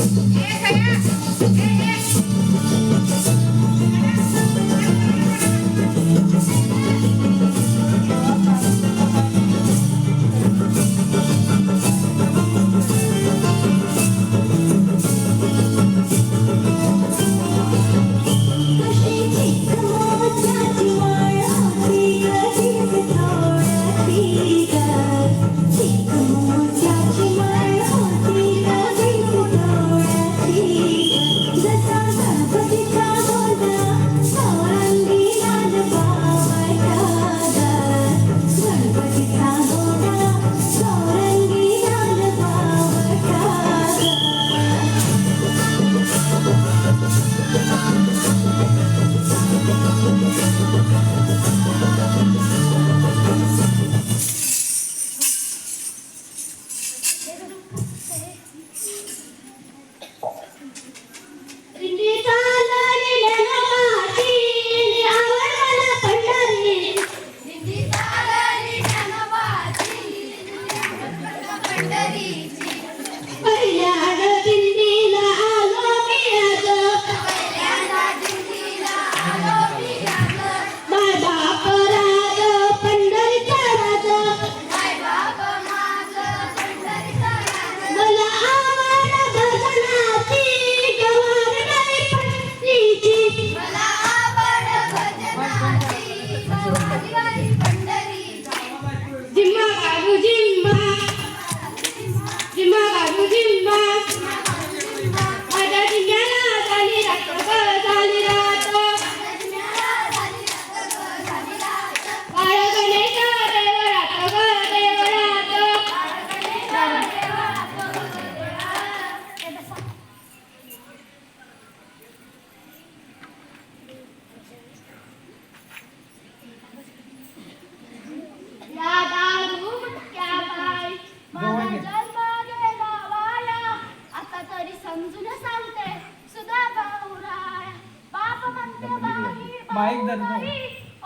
Eh, saya. Eh, eh. Mic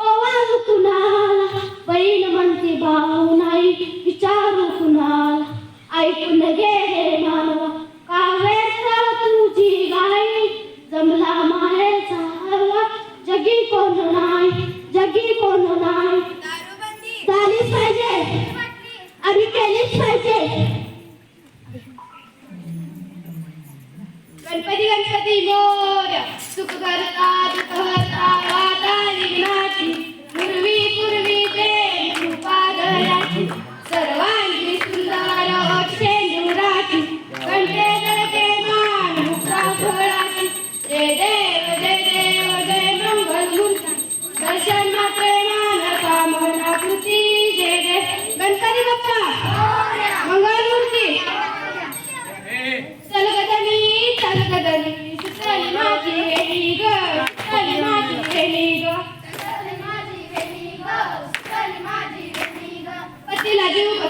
ओवाळू कुणाला? बहीण म्हणते भाऊ नाही विचारू कुणाला? ऐकून गे हे मानवा कावेचा तुझी गाई जमला माहेचा हवा जगी कोण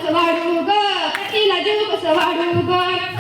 कसं वाढू ग कटीला जीव कसं वाढू ग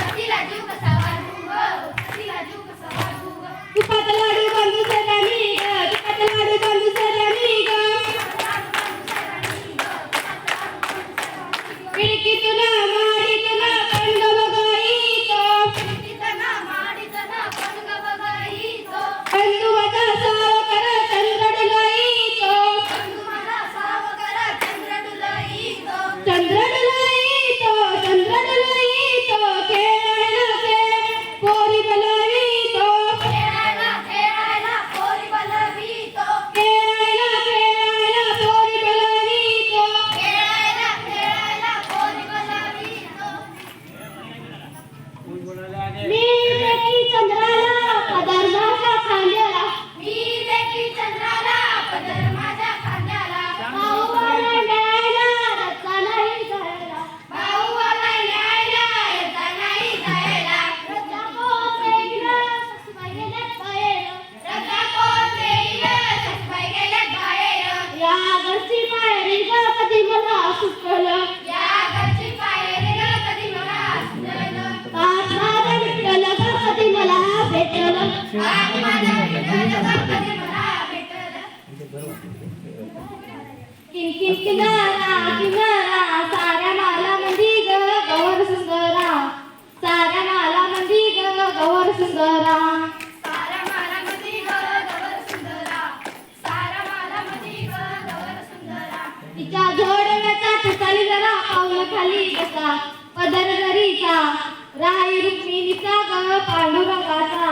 राई रुक्मिणीचा ग पांडुरंगाचा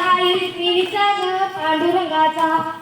राई रुक्मिणीचा ग पांडुरंगाचा.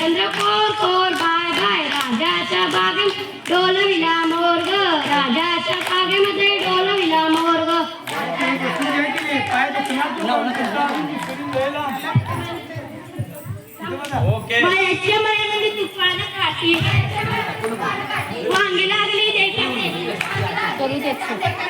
चंद्रकोर कोर बाय बाय. राजाच्या बागे डोलविला मोर्ग. ग राजाच्या बागेमध्ये डोलविला मोर तुफान खाती. वांगी लागली देखाते करू देत